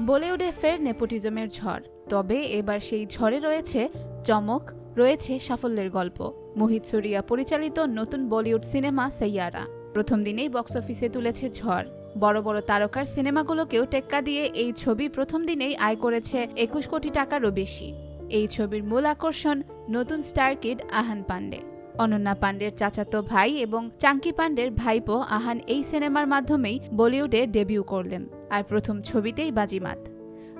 বলিউডে ফের নেপোটিজমের ঝড়। তবে এবার সেই ঝড়ে রয়েছে চমক, রয়েছে সাফল্যের গল্প। মোহিত সুরিয়া পরিচালিত নতুন বলিউড সিনেমা সাইয়ারা। প্রথম দিনেই বক্স অফিসে তুলেছে ঝড়। বড় বড় তারকার সিনেমাগুলোকেও টেক্কা দিয়ে এই ছবি প্রথম দিনেই আয় করেছে একুশ কোটি টাকারও বেশি। এই ছবির মূল আকর্ষণ নতুন স্টার কিড আহান পান্ডে। অনন্যা পান্ডের চাচাতো ভাই এবং চাঙ্কি পান্ডের ভাইপো আহান এই সিনেমার মাধ্যমেই বলিউডে ডেবিউ করলেন। আর প্রথম ছবিতেই বাজিমাত।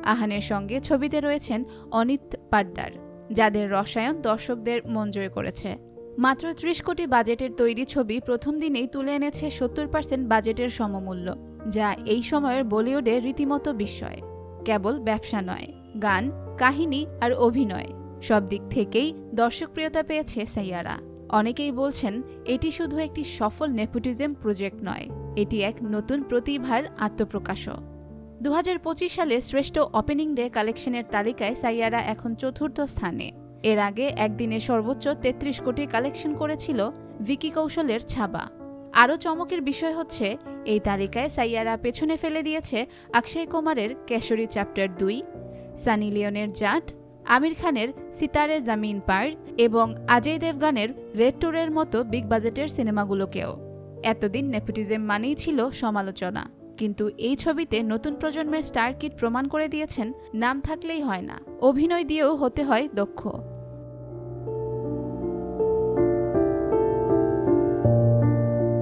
আহানের সঙ্গে ছবিতে রয়েছেন অনিত পাড্ডার, যাদের রসায়ন দর্শকদের মন জয় করেছে। মাত্র ত্রিশ কোটি বাজেটের তৈরি ছবি প্রথম দিনেই তুলে এনেছে সত্তর পার্সেন্ট বাজেটের সমমূল্য, যা এই সময়ের বলিউডে রীতিমতো বিস্ময়। কেবল ব্যবসা নয়, গান, কাহিনী আর অভিনয়, সব দিক থেকেই দর্শকপ্রিয়তা পেয়েছে সাইয়ারা। অনেকেই বলছেন, এটি শুধু একটি সফল নেপোটিজম প্রজেক্ট নয়। এটি এক নতুন প্রতিভার আত্মপ্রকাশও দু সালে শ্রেষ্ঠ ওপেনিং ডে কালেকশনের তালিকায় সাইয়ারা এখন চতুর্থ স্থানে। এর আগে একদিনে সর্বোচ্চ তেত্রিশ কোটি কালেকশন করেছিল ভিকি কৌশলের ছাবা। আরও চমকের বিষয় হচ্ছে, এই তালিকায় সাইয়ারা পেছনে ফেলে দিয়েছে অক্ষয় কুমারের কেশরী চ্যাপ্টার দুই, সানি লিওনের জাট, আমির খানের সিতারে জামিন পার এবং অজয় দেবগানের রেড ট্যুরের মতো বিগ বাজেটের সিনেমাগুলোকেও। এতদিন নেপোটিজম মানেই ছিল সমালোচনা। কিন্তু এই ছবিতে নতুন প্রজন্মের স্টার কিট প্রমাণ করে দিয়েছেন, নাম থাকলেই হয় না। অভিনয় দিয়েও হতে হয় দক্ষ।